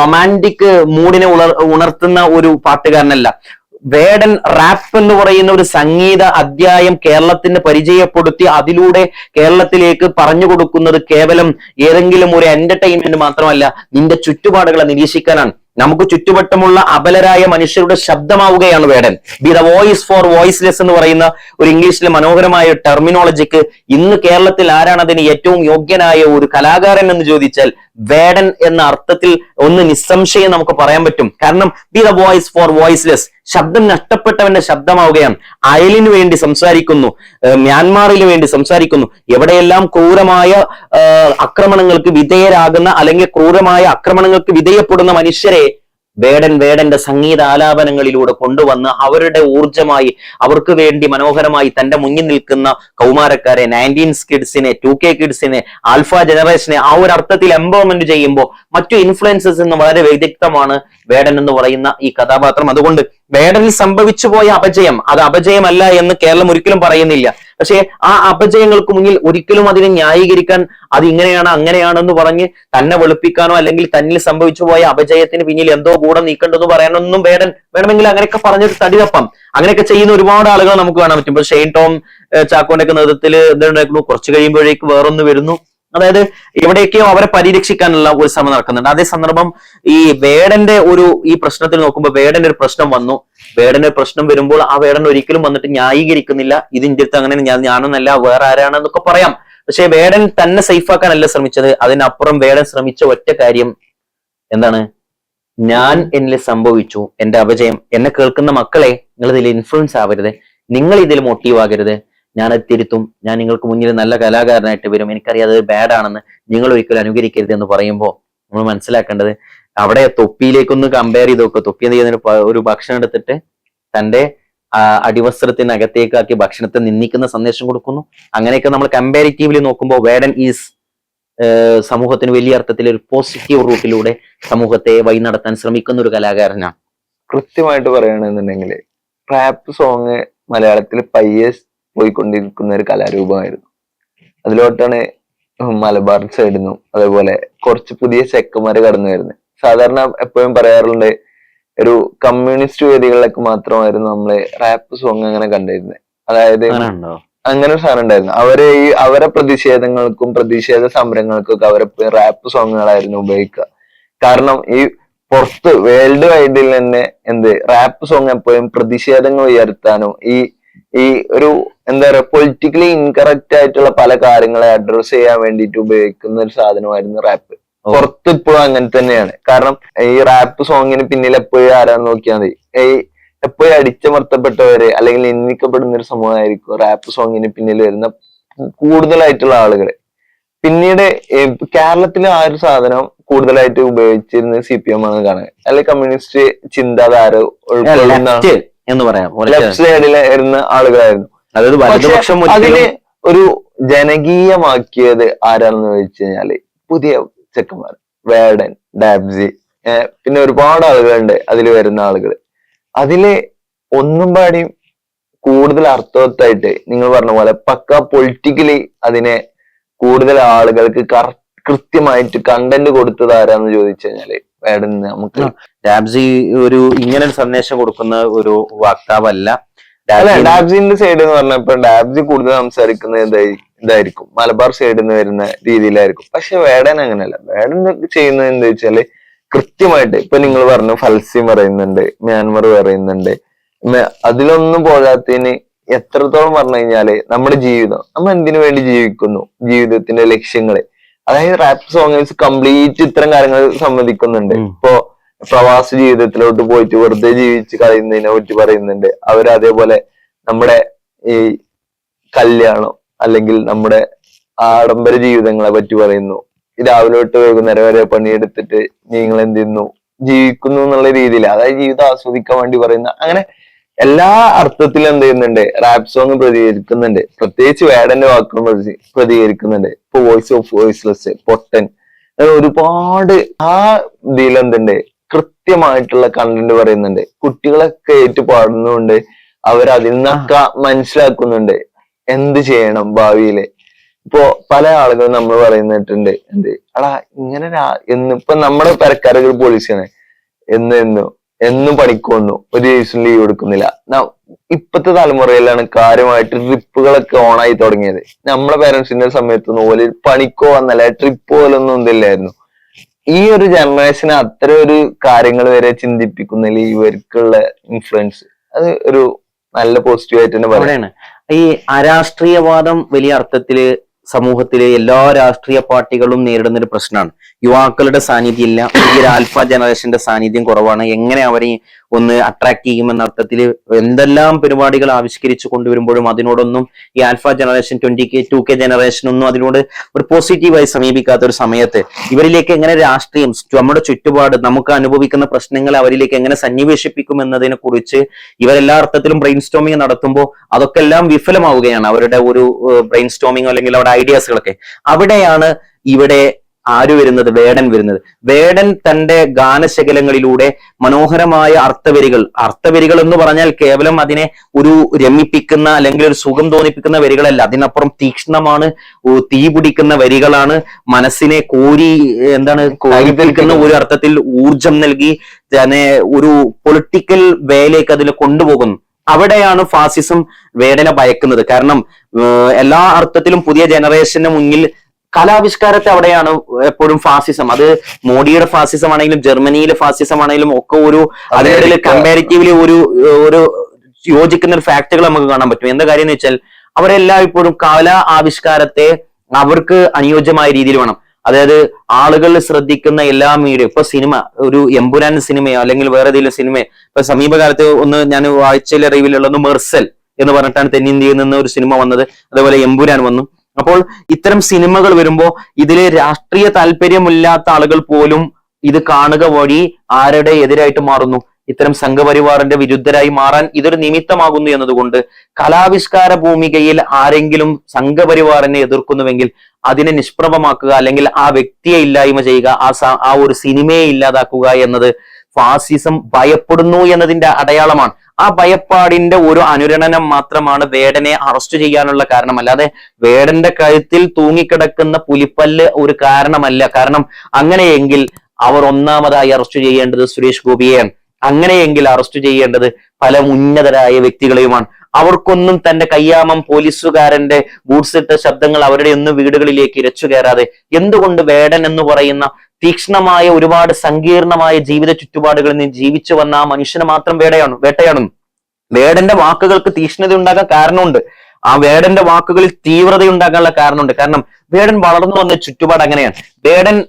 Speaker 1: റൊമാന്റിക് മൂഡിനെ ഉണർത്തുന്ന ഒരു പാട്ടുകാരനല്ല. വേടൻ റാപ്പ് എന്ന് പറയുന്ന ഒരു സംഗീത അധ്യായം കേരളത്തിന് പരിചയപ്പെടുത്തി അതിലൂടെ കേരളത്തിലേക്ക് പറഞ്ഞു കൊടുക്കുന്നത് കേവലം ഏതെങ്കിലും ഒരു എന്റർടൈൻമെന്റ് മാത്രമല്ല നിന്റെ ചുറ്റുപാടുകളെ നിരീക്ഷിക്കാനാണ്. നമുക്ക് ചുറ്റുവട്ടമുള്ള അബലരായ മനുഷ്യരുടെ ശബ്ദമാവുകയാണ് Vedan. Be the voice for voiceless എന്ന് പറയുന്ന ഒരു ഇംഗ്ലീഷിലെ മനോഹരമായ ടെർമിനോളജിക്ക് ഇന്ന് കേരളത്തിൽ ആരാണ് അതിന് ഏറ്റവും യോഗ്യനായ ഒരു കലാകാരൻ എന്ന് ചോദിച്ചാൽ വേടൻ എന്ന അർത്ഥത്തിൽ ഒന്ന് നിസ്സംശയം നമുക്ക് പറയാൻ പറ്റും. കാരണം be the voice for voiceless ശബ്ദം നഷ്ടപ്പെട്ടവന്റെ ശബ്ദമാവുകയാണ്. അയലിന് വേണ്ടി സംസാരിക്കുന്നു. മ്യാൻമാറിന് വേണ്ടി സംസാരിക്കുന്നു. എവിടെയെല്ലാം ക്രൂരമായ ആക്രമണങ്ങൾക്ക് വിധേയരാകുന്ന അല്ലെങ്കിൽ ക്രൂരമായ ആക്രമണങ്ങൾക്ക് വിധേയപ്പെടുന്ന മനുഷ്യരെ വേടൻ വേടന്റെ സംഗീത ആലാപനങ്ങളിലൂടെ കൊണ്ടുവന്ന് അവരുടെ ഊർജമായി അവർക്ക് വേണ്ടി മനോഹരമായി തന്റെ മുന്നിൽ നിൽക്കുന്ന കൗമാരക്കാരെ നയന്റീൻസ് കിഡ്സിനെ ടു കെ കിഡ്സിനെ ആൽഫ ജനറേഷനെ ആ ഒരു അർത്ഥത്തിൽ എംപവർമെന്റ് ചെയ്യുമ്പോൾ മറ്റു ഇൻഫ്ലുവൻസസ് എന്ന് വളരെ വ്യതിക്തമാണ് വേടൻ എന്ന് പറയുന്ന ഈ കഥാപാത്രം. അതുകൊണ്ട് വേടനിൽ സംഭവിച്ചു പോയ അപജയം. അത് അപജയമല്ല എന്ന് കേരളം ഒരിക്കലും പറയുന്നില്ല. പക്ഷേ ആ അപജയങ്ങൾക്ക് മുന്നിൽ ഒരിക്കലും അതിനെ ന്യായീകരിക്കാൻ അത് ഇങ്ങനെയാണ് അങ്ങനെയാണെന്ന് പറഞ്ഞ് തന്നെ വെളുപ്പിക്കാനോ അല്ലെങ്കിൽ തന്നിൽ സംഭവിച്ചു പോയ അപജയത്തിന് പിന്നിൽ എന്തോ കൂടെ നീക്കണ്ടെന്ന് പറയാനൊന്നും വേടൻ വേണമെങ്കിൽ അങ്ങനെയൊക്കെ പറഞ്ഞൊരു തടിതപ്പം. അങ്ങനെയൊക്കെ ചെയ്യുന്ന ഒരുപാട് ആളുകൾ നമുക്ക് കാണാൻ പറ്റും. ഇപ്പൊ ഷെയ്ൻ ടോം ചാക്കോന്റെ ഒക്കെ നേതൃത്വത്തിൽ എന്തുണ്ടായിരുന്നു? കുറച്ച് കഴിയുമ്പോഴേക്ക് വേറൊന്ന് വരുന്നു. അതായത് എവിടെയൊക്കെയോ അവരെ പരിരക്ഷിക്കാനുള്ള ഒരു ശ്രമം നടക്കുന്നുണ്ട്. അതേ സന്ദർഭം ഈ വേടന്റെ ഒരു ഈ പ്രശ്നത്തിൽ നോക്കുമ്പോൾ വേടന്റെ ഒരു പ്രശ്നം വന്നു. വേടന്റെ പ്രശ്നം വരുമ്പോൾ ആ വേടൻ ഒരിക്കലും വന്നിട്ട് ന്യായീകരിക്കുന്നില്ല. ഇത് ഇന്ത്യ അങ്ങനെ ഞാൻ ഞാനൊന്നല്ല വേറെ ആരാണെന്നൊക്കെ പറയാം. പക്ഷെ വേടൻ തന്നെ സേഫാക്കാനല്ല ശ്രമിച്ചത്. അതിനപ്പുറം വേടൻ ശ്രമിച്ച ഒറ്റ കാര്യം എന്താണ്? ഞാൻ എന്നിൽ സംഭവിച്ചു. എന്റെ അപജയം. എന്നെ കേൾക്കുന്ന മക്കളെ നിങ്ങൾ ഇതിൽ ഇൻഫ്ലുവൻസ് ആവരുത്. നിങ്ങൾ ഇതിൽ മോട്ടീവ് ആകരുത്. ഞാൻ തിരുത്തും ഞാൻ നിങ്ങൾക്ക് മുന്നിൽ നല്ല കലാകാരനായിട്ട് വരും. എനിക്കറിയാം അത് ബാഡ് ആണെന്ന് നിങ്ങൾ ഒരിക്കലും അനുകരിക്കരുത് എന്ന് പറയുമ്പോൾ നമ്മൾ മനസ്സിലാക്കേണ്ടത് അവിടെ തൊപ്പിയിലേക്കൊന്ന് കമ്പയർ ചെയ്ത് നോക്കുക തൊപ്പി എന്ത് ചെയ്യുന്ന ഒരു ഭക്ഷണം എടുത്തിട്ട് തന്റെ അടിവസ്ത്രത്തിനകത്തേക്കാക്കി ഭക്ഷണത്തെ നിന്ദിക്കുന്ന സന്ദേശം കൊടുക്കുന്നു. അങ്ങനെയൊക്കെ നമ്മൾ കമ്പാരിറ്റീവ്ലി നോക്കുമ്പോൾ വേഡൻ ഈസ് സമൂഹത്തിന് വലിയ അർത്ഥത്തിൽ ഒരു പോസിറ്റീവ് റൂട്ടിലൂടെ സമൂഹത്തെ വഴി നടത്താൻ ശ്രമിക്കുന്ന ഒരു കലാകാരനാണ്.
Speaker 2: കൃത്യമായിട്ട് പറയുകയാണെന്നുണ്ടെങ്കിൽ ട്രാപ്പ് സോങ് മലയാളത്തിൽ പയ്യെ പോയിക്കൊണ്ടിരിക്കുന്ന ഒരു കലാരൂപമായിരുന്നു. അതിലോട്ടാണ് മലബാർ സൈഡിൽ നിന്നും അതേപോലെ കുറച്ച് പുതിയ ചെക്കന്മാര് കടന്നു വരുന്നത്. സാധാരണ എപ്പോഴും പറയാറുണ്ട് ഒരു കമ്മ്യൂണിസ്റ്റ് വേദികളിലൊക്കെ മാത്രമായിരുന്നു നമ്മൾ റാപ്പ് സോങ് അങ്ങനെ കണ്ടിരുന്നത്. അതായത്
Speaker 1: അങ്ങനെ
Speaker 2: ഒരു സാധനം ഉണ്ടായിരുന്നു. അവരെ ഈ അവരെ പ്രതിഷേധങ്ങൾക്കും പ്രതിഷേധ സമരങ്ങൾക്കും ഒക്കെ അവരെ റാപ്പ് സോങ്ങുകളായിരുന്നു ഉപയോഗിക്കുക. കാരണം ഈ പുറത്ത് വേൾഡ് വൈഡിൽ തന്നെ എന്ത് റാപ്പ് സോങ് എപ്പോഴും പ്രതിഷേധങ്ങൾ ഉയർത്താനും ഈ ഈ ഒരു എന്താ പറയുക പൊളിറ്റിക്കലി ഇൻകറക്റ്റ് ആയിട്ടുള്ള പല കാര്യങ്ങളെ അഡ്രസ് ചെയ്യാൻ വേണ്ടിയിട്ട് ഉപയോഗിക്കുന്ന ഒരു സാധനമായിരുന്നു റാപ്പ്. പുറത്ത് ഇപ്പോഴും അങ്ങനെ തന്നെയാണ്. കാരണം ഈ റാപ്പ് സോങ്ങിന് പിന്നിൽ എപ്പോഴും ആരാന്ന് നോക്കിയാൽ മതി. ഈ എപ്പോഴും അടിച്ചമർത്തപ്പെട്ടവര് അല്ലെങ്കിൽ നിന്ദിക്കപ്പെടുന്ന ഒരു സമൂഹമായിരിക്കും റാപ്പ് സോങ്ങിന് പിന്നിൽ വരുന്ന കൂടുതലായിട്ടുള്ള ആളുകൾ പിന്നീട് കേരളത്തിൽ കേരളത്തിലെ ആ ഒരു സാധനം കൂടുതലായിട്ട് ഉപയോഗിച്ചിരുന്ന സി പി എം ആണ് കാണുന്നത്. അല്ലെങ്കിൽ കമ്മ്യൂണിസ്റ്റ് ചിന്താധാര ഉൾക്കൊള്ളുന്ന
Speaker 1: എന്ന് പറയാം.
Speaker 2: ലെഫ്റ്റ് ആളുകളായിരുന്നു.
Speaker 1: അതായത് വലതുപക്ഷം
Speaker 2: പക്ഷെ അതിന് ഒരു ജനകീയമാക്കിയത് ആരാണെന്ന് ചോദിച്ചു കഴിഞ്ഞാൽ പുതിയ ചെക്കന്മാർ വേടൻ ഡാബ്സി പിന്നെ ഒരുപാട് ആളുകളുണ്ട് അതിൽ വരുന്ന ആളുകൾ അതിൽ ഒന്നും പാടിയും കൂടുതൽ അർത്ഥവത്തായിട്ട് നിങ്ങൾ പറഞ്ഞ പോലെ പക്ക പൊളിറ്റിക്കലി അതിനെ കൂടുതൽ ആളുകൾക്ക് കറ- കൃത്യമായിട്ട് കണ്ടന്റ് കൊടുത്തത് ആരാന്ന് ചോദിച്ചു കഴിഞ്ഞാൽ വേടൻ നമുക്ക്
Speaker 1: ഡാബ്സി ഒരു ഇങ്ങനെ ഒരു സന്ദേശം കൊടുക്കുന്ന ഒരു വക്താവല്ല.
Speaker 2: ഡാബ്സിന്റെ സൈഡ് എന്ന് പറഞ്ഞപ്പോ ഡാബ്സി കൂടുതൽ സംസാരിക്കുന്നത് ഇതായിരിക്കും. മലബാർ സൈഡിൽ നിന്ന് വരുന്ന രീതിയിലായിരിക്കും. പക്ഷെ വേടൻ അങ്ങനെയല്ല. വേടൻ ചെയ്യുന്നത് എന്താ വെച്ചാൽ കൃത്യമായിട്ട് ഇപ്പൊ നിങ്ങൾ പറഞ്ഞു ഫൽസി പറയുന്നുണ്ട് മ്യാൻമർ പറയുന്നുണ്ട്. അതിലൊന്നും പോരാത്തതിന് എത്രത്തോളം പറഞ്ഞു കഴിഞ്ഞാൽ നമ്മുടെ ജീവിതം നമ്മൾ എന്തിനു വേണ്ടി ജീവിക്കുന്നു? ജീവിതത്തിന്റെ ലക്ഷ്യങ്ങൾ. അതായത് റാപ്പ് സോങ്സ് കംപ്ലീറ്റ് ഇത്തരം കാര്യങ്ങൾ സമ്മതിക്കുന്നുണ്ട് ഇപ്പോ പ്രവാസ ജീവിതത്തിലോട്ട് പോയിട്ട് വെറുതെ ജീവിച്ച് കളയുന്നതിനെ പറ്റി പറയുന്നുണ്ട്. അവർ അതേപോലെ നമ്മുടെ ഈ കല്യാണം അല്ലെങ്കിൽ നമ്മുടെ ആഡംബര ജീവിതങ്ങളെ പറ്റി പറയുന്നു. രാവിലെ തൊട്ട് വൈകുന്നേരം വരെ പണിയെടുത്തിട്ട് നിങ്ങൾ എന്ത് ചെയ്യുന്നു? ജീവിക്കുന്നു എന്നുള്ള രീതിയിൽ അതായത് ജീവിതം ആസ്വദിക്കാൻ വേണ്ടി പറയുന്ന അങ്ങനെ എല്ലാ അർത്ഥത്തിലും എന്ത് ചെയ്യുന്നുണ്ട്? റാപ്പ് സോങ് പ്രതികരിക്കുന്നുണ്ട്. പ്രത്യേകിച്ച് വേടന്റെ വാക്കുകൾ പ്രതി- പ്രതികരിക്കുന്നുണ്ട്. ഇപ്പൊ വോയിസ് ഓഫ് വോയിസ്ലെസ് പൊട്ടൻ. ഒരുപാട് ആ ഇതിൽ എന്തുണ്ട്? കൃത്യമായിട്ടുള്ള കണ്ടന്റ് പറയുന്നുണ്ട്. കുട്ടികളൊക്കെ ഏറ്റു പാടുന്നുണ്ട്. അവരതിൽ നിന്നൊക്കെ മനസ്സിലാക്കുന്നുണ്ട്. എന്ത് ചെയ്യണം ഭാവിയിൽ? ഇപ്പോ പല ആളുകളും നമ്മൾ പറയുന്നിട്ടുണ്ട്. എന്ത്? അടാ ഇങ്ങനെ ഇന്നിപ്പോ നമ്മുടെ പെരക്കാരൊക്കെ പോലീസാണ് എന്ന് എന്നു എന്നും പണിക്കൊന്നു ഒരു ദിവസം ലീവ് എടുക്കുന്നില്ല. ഇപ്പത്തെ തലമുറയിലാണ് കാര്യമായിട്ട് ട്രിപ്പുകളൊക്കെ ഓണായി തുടങ്ങിയത്. നമ്മളെ പേരൻസിന്റെ സമയത്തൊന്നും പോലെ പണിക്കോ വന്നല്ല ട്രിപ്പ് പോലൊന്നും ഇതില്ലായിരുന്നു ഈ ഒരു ജനറേഷന് അത്ര ഒരു കാര്യങ്ങൾ വരെ ചിന്തിപ്പിക്കുന്നതിൽ ഇവർക്കുള്ള ഇൻഫ്ലുവൻസ് അത് ഒരു നല്ല പോസിറ്റീവ് ആയിട്ട് തന്നെ
Speaker 1: പറയാണ് ഈ അരാഷ്ട്രീയവാദം വലിയ അർത്ഥത്തിൽ സമൂഹത്തിലെ എല്ലാ രാഷ്ട്രീയ പാർട്ടികളും നേരിടുന്ന ഒരു പ്രശ്നമാണ്. യുവാക്കളുടെ സാന്നിധ്യം ഇല്ല ഈ ആൽഫ ജനറേഷന്റെ സാന്നിധ്യം കുറവാണ്. എങ്ങനെ അവരെ ഒന്ന് അട്രാക്ട് ചെയ്യുമെന്ന അർത്ഥത്തിൽ എന്തെല്ലാം പരിപാടികൾ ആവിഷ്കരിച്ചു കൊണ്ടുവരുമ്പോഴും അതിനോടൊന്നും ഈ alpha generation twenty K two K generation ഒന്നും അതിനോട് ഒരു പോസിറ്റീവായി സമീപിക്കാത്ത ഒരു സമയത്ത് ഇവരിലേക്ക് എങ്ങനെ രാഷ്ട്രീയം നമ്മുടെ ചുറ്റുപാട് നമുക്ക് അനുഭവിക്കുന്ന പ്രശ്നങ്ങൾ അവരിലേക്ക് എങ്ങനെ സന്നിവേശിപ്പിക്കും എന്നതിനെ കുറിച്ച് ഇവരെല്ലാ അർത്ഥത്തിലും ബ്രെയിൻ സ്റ്റോമിങ് നടത്തുമ്പോൾ അതൊക്കെ എല്ലാം വിഫലമാവുകയാണ്. അവരുടെ ഒരു ബ്രെയിൻ സ്റ്റോമിങ് അല്ലെങ്കിൽ അവരുടെ ഐഡിയാസുകളൊക്കെ അവിടെയാണ് ഇവിടെ ആര് വരുന്നത്? വേടൻ വരുന്നത്. വേടൻ തന്റെ ഗാനശകലങ്ങളിലൂടെ മനോഹരമായ അർത്ഥവരികൾ അർത്ഥവരികൾ എന്ന് പറഞ്ഞാൽ കേവലം അതിനെ ഒരു രമിപ്പിക്കുന്ന അല്ലെങ്കിൽ ഒരു സുഖം തോന്നിപ്പിക്കുന്ന വരികളല്ല. അതിനപ്പുറം തീക്ഷ്ണമാണ് തീ പിടിക്കുന്ന വരികളാണ്. മനസ്സിനെ കോരി എന്താണ് കോരിപ്പിക്കുന്ന ഒരു അർത്ഥത്തിൽ ഊർജം നൽകി തന്നെ ഒരു പൊളിറ്റിക്കൽ വേയിലേക്ക് അതിൽ കൊണ്ടുപോകുന്നു. അവിടെയാണ് ഫാസിസം വേടനെ ഭയക്കുന്നത്. കാരണം എല്ലാ അർത്ഥത്തിലും പുതിയ ജനറേഷന് മുന്നിൽ കലാവിഷ്കാരത്തെ അവിടെയാണ് എപ്പോഴും ഫാസിസം. അത് മോഡിയുടെ ഫാസിസം ആണെങ്കിലും ജർമ്മനിയിലെ ഫാസിസം ആണെങ്കിലും ഒക്കെ ഒരു അതിനിടയിൽ. കമ്പാരിറ്റീവ്ലി ഒരു ഒരു യോജിക്കുന്ന ഒരു ഫാക്ടുകൾ നമുക്ക് കാണാൻ പറ്റും. എന്താ കാര്യം എന്ന് വെച്ചാൽ അവരെല്ലാം ഇപ്പോഴും കലാ ആവിഷ്കാരത്തെ അവർക്ക് അനുയോജ്യമായ രീതിയിൽ വേണം. അതായത് ആളുകൾ ശ്രദ്ധിക്കുന്ന എല്ലാ മീഡിയ ഇപ്പൊ സിനിമ ഒരു എമ്പുരാൻ സിനിമയോ അല്ലെങ്കിൽ വേറെ ഏതെങ്കിലും സിനിമയോ ഇപ്പൊ സമീപകാലത്ത് ഒന്ന് ഞാൻ വായിച്ചതിലെ അറിവിലുള്ളത് മെർസൽ എന്ന് പറഞ്ഞിട്ടാണ് തെന്നിന്ത്യയിൽ നിന്ന് ഒരു സിനിമ വന്നത്. അതേപോലെ എമ്പുരാൻ വന്നു. അപ്പോൾ ഇത്തരം സിനിമകൾ വരുമ്പോൾ ഇതിൽ രാഷ്ട്രീയ താല്പര്യമില്ലാത്ത ആളുകൾ പോലും ഇത് കാണുക വഴി ആരുടെ എതിരായിട്ട് മാറുന്നു? ഇത്തരം സംഘപരിവാറിന്റെ വിരുദ്ധരായി മാറാൻ ഇതൊരു നിമിത്തമാകുന്നു എന്നതുകൊണ്ട് കലാവിഷ്കാര ഭൂമികയിൽ ആരെങ്കിലും സംഘപരിവാറിനെ എതിർക്കുന്നുവെങ്കിൽ അതിനെ നിഷ്പ്രഭമാക്കുക അല്ലെങ്കിൽ ആ വ്യക്തിയെ ഇല്ലായ്മ ചെയ്യുക ആ ആ ഒരു സിനിമയെ ഇല്ലാതാക്കുക എന്നത് ഫാസിസം ഭയപ്പെടുന്നു എന്നതിന്റെ അടയാളമാണ്. ആ ഭയപ്പാടിന്റെ ഒരു അനുരണനം മാത്രമാണ് വേടനെ അറസ്റ്റ് ചെയ്യാനുള്ള കാരണം അല്ലാതെ വേടന്റെ കഴുത്തിൽ തൂങ്ങിക്കിടക്കുന്ന പുലിപ്പല്ല് ഒരു കാരണമല്ല. കാരണം അങ്ങനെയെങ്കിൽ അവർ ഒന്നാമതായി അറസ്റ്റ് ചെയ്യേണ്ടത് സുരേഷ് ഗോപിയെയാണ്. അങ്ങനെയെങ്കിൽ അറസ്റ്റ് ചെയ്യേണ്ടത് പല ഉന്നതരായ വ്യക്തികളെയുമാണ്. അവർക്കൊന്നും തന്റെ കയ്യാമം പോലീസുകാരന്റെ ബൂട്ട്സിട്ട ശബ്ദങ്ങൾ അവരുടെ ഒന്നും വീടുകളിലേക്ക് ഇരച്ചു കയറാതെ എന്തുകൊണ്ട് വേടൻ എന്ന് പറയുന്ന തീക്ഷ്ണമായ ഒരുപാട് സങ്കീർണമായ ജീവിത ചുറ്റുപാടുകളിൽ നിന്ന് ജീവിച്ചു വന്ന ആ മനുഷ്യന് മാത്രം വേടയാണ് വേട്ടയാണ് വേടന്റെ വാക്കുകൾക്ക് തീക്ഷ്ണത ഉണ്ടാകാൻ കാരണമുണ്ട്. ആ വേടന്റെ വാക്കുകളിൽ തീവ്രത ഉണ്ടാകാനുള്ള കാരണമുണ്ട്. കാരണം വേടൻ വളർന്നു വന്ന ചുറ്റുപാട് അങ്ങനെയാണ്. വേടൻ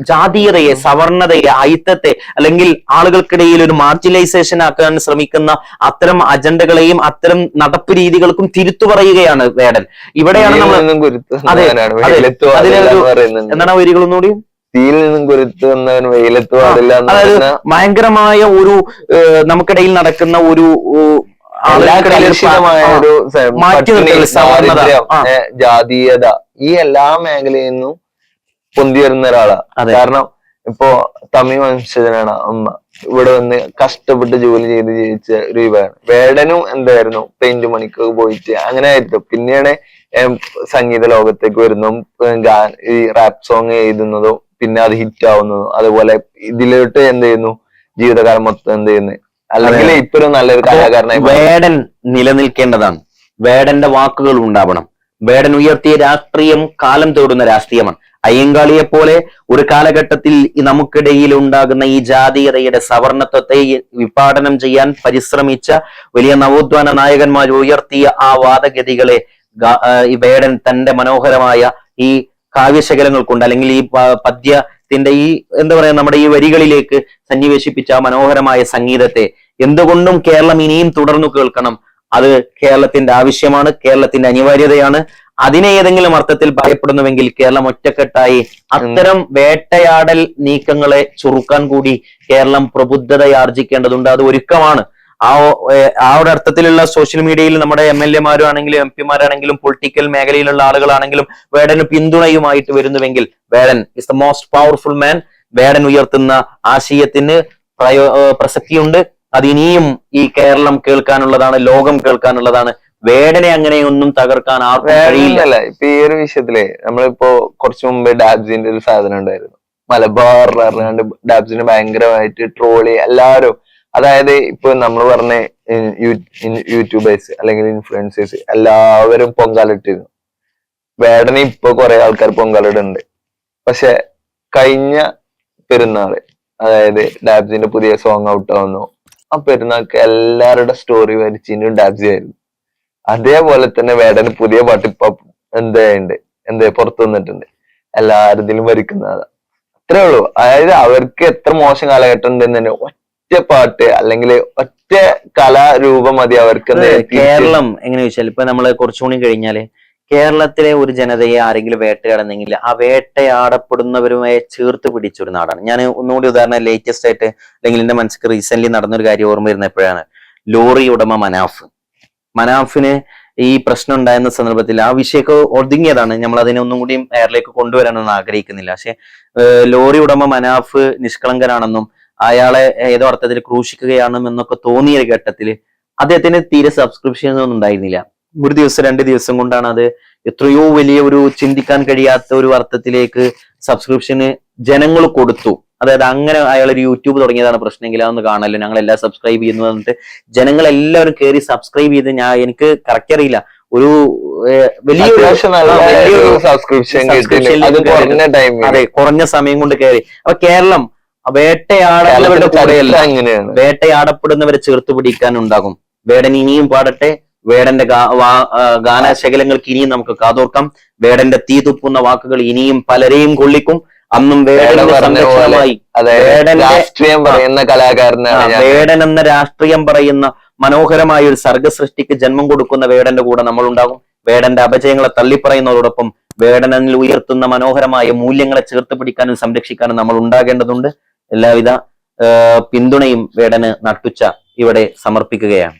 Speaker 1: ജാതീയതയെ സവർണതയെ അയിത്തത്തെ അല്ലെങ്കിൽ ആളുകൾക്കിടയിൽ ഒരു മാർജിനലൈസേഷൻ ആക്കാൻ ശ്രമിക്കുന്ന അത്തരം അജണ്ടകളെയും അത്തരം നടപ്പ് രീതികൾക്കും തിരുത്തു പറയുകയാണ് വേടൻ. ഇവിടെയാണ് നമ്മൾ അതെ, അതിലൊരു- എന്താണ് ഒന്നുകൂടി
Speaker 2: തീയിൽ നിന്നും കുരുത്ത് വന്നവൻ വെയിലത്ത് പാടില്ല
Speaker 1: അതായത് ഭയങ്കരമായ ഒരു നമുക്കിടയിൽ നടക്കുന്ന ഒരു
Speaker 2: ജാതീയത ഈ എല്ലാ മേഖലയിൽ നിന്നും പൊന്തി വരുന്ന ഒരാളാ. കാരണം ഇപ്പോ തമിഴ് വംശജനാണ് അമ്മ. ഇവിടെ വന്ന് കഷ്ടപ്പെട്ട് ജോലി ചെയ്ത് ജീവിച്ച ഒരു യുവാണ് വേടനും എന്തായിരുന്നു? പെയിന്റ് മണിക്കൊക്കെ പോയിട്ട് അങ്ങനെ ആയിരുന്നു. പിന്നെയാണ് സംഗീത ലോകത്തേക്ക് വരുന്നതും ഈ റാപ്പ് സോങ് എഴുതുന്നതും പിന്നെ അത് ഹിറ്റ് ആവുന്നു. അതുപോലെ ഇതിലോട്ട് എന്ത് ചെയ്യുന്നു? ജീവിതകാലം മൊത്തം എന്ത് ചെയ്യുന്നു? അല്ലെങ്കിൽ ഇപ്പൊ നല്ലൊരു കലാകാരനായി.
Speaker 1: വേടൻ നിലനിൽക്കേണ്ടതാണ്. വേടന്റെ വാക്കുകൾ ഉണ്ടാവണം. വേടൻ ഉയർത്തിയ രാഷ്ട്രീയം കാലം തേടുന്ന രാഷ്ട്രീയമാണ്. അയ്യങ്കാളിയെ പോലെ ഒരു കാലഘട്ടത്തിൽ നമുക്കിടയിൽ ഉണ്ടാകുന്ന ഈ ജാതീയതയുടെ സവർണത്വത്തെ വിപാടനം ചെയ്യാൻ പരിശ്രമിച്ച വലിയ നവോത്ഥാന നായകന്മാർ ഉയർത്തിയ ആ വാദഗതികളെ ഈ വേടൻ തന്റെ മനോഹരമായ ഈ കാവ്യശകലങ്ങൾ കൊണ്ട് അല്ലെങ്കിൽ ഈ പദ്യത്തിന്റെ ഈ എന്താ പറയാ നമ്മുടെ ഈ വരികളിലേക്ക് സന്നിവേശിപ്പിച്ച മനോഹരമായ സംഗീതത്തെ എന്തുകൊണ്ടും കേരളം ഇനിയും തുടർന്നു കേൾക്കണം. അത് കേരളത്തിന്റെ ആവശ്യമാണ് കേരളത്തിന്റെ അനിവാര്യതയാണ്. അതിനെ ഏതെങ്കിലും അർത്ഥത്തിൽ ഭയപ്പെടുന്നുവെങ്കിൽ കേരളം ഒറ്റക്കെട്ടായി അത്തരം വേട്ടയാടൽ നീക്കങ്ങളെ ചുരുക്കാൻ കൂടി കേരളം പ്രബുദ്ധതയാർജിക്കേണ്ടതുണ്ട്. അത് ഒരുക്കമാണ്. ആ ആ ഒരു അർത്ഥത്തിലുള്ള സോഷ്യൽ മീഡിയയിൽ നമ്മുടെ എം എൽ എമാരും ആണെങ്കിലും എം പിമാരാണെങ്കിലും പൊളിറ്റിക്കൽ മേഖലയിലുള്ള ആളുകളാണെങ്കിലും വേടന് പിന്തുണയുമായിട്ട് വരുന്നുവെങ്കിൽ Vedan is the most powerful man Vedan ഉയർത്തുന്ന ആശയത്തിന് പ്രയോ പ്രസക്തിയുണ്ട്. അത് ഇനിയും ഈ കേരളം കേൾക്കാനുള്ളതാണ് ലോകം കേൾക്കാനുള്ളതാണ്. വേടനെ അങ്ങനെയൊന്നും തകർക്കാൻ ആർക്കും കഴിയില്ല.
Speaker 2: ഇപ്പൊ ഈ ഒരു വിഷയത്തിൽ നമ്മളിപ്പോ കുറച്ചു മുമ്പ് ഡാബ്സിന്റെ ഒരു സാധനം ഉണ്ടായിരുന്നു. മലബാർ പറഞ്ഞാണ്ട് ഡാബ്സിനെ ഭയങ്കരമായിട്ട് ട്രോളി എല്ലാവരും അതായത് ഇപ്പൊ നമ്മൾ പറഞ്ഞ യൂട്യൂബേഴ്സ് അല്ലെങ്കിൽ ഇൻഫ്ലുവൻസേഴ്സ് എല്ലാവരും പൊങ്കാലിട്ടിരുന്നു. വേടനെ ഇപ്പൊ കുറെ ആൾക്കാർ പൊങ്കാലിടുന്നുണ്ട്. പക്ഷെ കഴിഞ്ഞ പെരുന്നാൾ അതായത് ഡാബ്സിന്റെ പുതിയ സോങ് ഔട്ട് ആവുന്നു. ആ പെരുന്നാൾക്ക് എല്ലാവരുടെ സ്റ്റോറി വരച്ചിട്ടും ഡാബ്സി ആയിരുന്നു. അതേപോലെ തന്നെ വേടന് പുതിയ പാട്ട് ഇപ്പൊ എന്തായുണ്ട് എന്ത് പുറത്തു വന്നിട്ടുണ്ട്. എല്ലാരതിലും വരിക്കുന്നതാ. അത്രേ ഉള്ളൂ. അതായത് അവർക്ക് എത്ര മോശം കാലഘട്ടം ഉണ്ടെന്ന് തന്നെ പാട്ട് അല്ലെങ്കിൽ ഒറ്റ കലാരൂപം മതി അവർക്ക്
Speaker 1: കേരളം എങ്ങനെ ചോദിച്ചാൽ ഇപ്പൊ നമ്മൾ കുറച്ചുകൂടി കഴിഞ്ഞാൽ കേരളത്തിലെ ഒരു ജനതയെ ആരെങ്കിലും വേട്ടയാടുന്നെങ്കിൽ ആ വേട്ടയാടപ്പെടുന്നവരുമായി ചേർത്ത് പിടിച്ച ഒരു നാടാണ്. ഞാൻ ഒന്നുകൂടി ഉദാഹരണം ലേറ്റസ്റ്റ് ആയിട്ട് അല്ലെങ്കിൽ എന്റെ മനസ്സിൽ റീസെന്റ് നടന്നൊരു കാര്യം ഓർമ്മ വരുന്ന എപ്പോഴാണ് ലോറി ഉടമ മനാഫ്. മനാഫിന് ഈ പ്രശ്നം ഉണ്ടായിരുന്ന സന്ദർഭത്തിൽ ആ വിഷയമൊക്കെ ഒതുങ്ങിയതാണ്. നമ്മൾ അതിനെ ഒന്നും കൂടിയും എയറിലേക്ക് കൊണ്ടുവരാനൊന്നും ആഗ്രഹിക്കുന്നില്ല. പക്ഷെ ലോറി ഉടമ മനാഫ് നിഷ്കളങ്കനാണെന്നും അയാളെ ഏതോ അർത്ഥത്തിൽ ക്രൂശിക്കുകയാണ് എന്നൊക്കെ തോന്നിയ ഒരു ഘട്ടത്തിൽ അദ്ദേഹത്തിന് തീരെ സബ്സ്ക്രിപ്ഷൻ ഒന്നും ഉണ്ടായിരുന്നില്ല. ഒരു ദിവസം രണ്ട് ദിവസം കൊണ്ടാണ് അത് എത്രയോ വലിയ ഒരു ചിന്തിക്കാൻ കഴിയാത്ത ഒരു അർത്ഥത്തിലേക്ക് സബ്സ്ക്രിപ്ഷന് ജനങ്ങൾ കൊടുത്തു. അതായത് അങ്ങനെ അയാൾ ഒരു യൂട്യൂബ് തുടങ്ങിയതാണ് പ്രശ്നമെങ്കിൽ അതൊന്ന് കാണല്ലോ. ഞങ്ങൾ എല്ലാം സബ്സ്ക്രൈബ് ചെയ്യുന്നു എന്നിട്ട് ജനങ്ങൾ എല്ലാവരും കയറി സബ്സ്ക്രൈബ് ചെയ്ത് ഞാൻ എനിക്ക് കറക്റ്റ് അറിയില്ല. ഒരു വലിയ വലിയൊരു
Speaker 2: സബ്സ്ക്രിപ്ഷൻ അതെ കുറഞ്ഞ
Speaker 1: സമയം കൊണ്ട് കയറി അപ്പൊ കേരളം വേട്ടയാടുന്നവരുടെ കൂടെയല്ല വേട്ടയാടപ്പെടുന്നവരെ ചേർത്ത് പിടിക്കാൻ ഉണ്ടാകും വേടൻ ഇനിയും പാടട്ടെ. വേടന്റെ ഗാനശകലങ്ങൾക്ക് ഇനിയും നമുക്ക് കാതോർക്കാം. വേടന്റെ തീ തുപ്പുന്ന വാക്കുകൾ ഇനിയും പലരെയും കൊള്ളിക്കും. അന്നും
Speaker 2: രാഷ്ട്രീയം പറയുന്ന കലാകാരനാണ്
Speaker 1: വേടൻ എന്ന രാഷ്ട്രീയം പറയുന്ന മനോഹരമായ ഒരു സർഗ സൃഷ്ടിക്ക് ജന്മം കൊടുക്കുന്ന വേടന്റെ കൂടെ നമ്മൾ ഉണ്ടാകും വേടന്റെ അപജയങ്ങളെ തള്ളിപ്പറയുന്നതോടൊപ്പം വേടനിൽ ഉയർത്തുന്ന മനോഹരമായ മൂല്യങ്ങളെ ചേർത്ത് പിടിക്കാനും സംരക്ഷിക്കാനും നമ്മൾ ഉണ്ടാകേണ്ടതുണ്ട്. എല്ലാവിധ പിന്തുണയും വേടന് നട്ടുച്ച ഇവിടെ സമർപ്പിക്കുകയാണ്.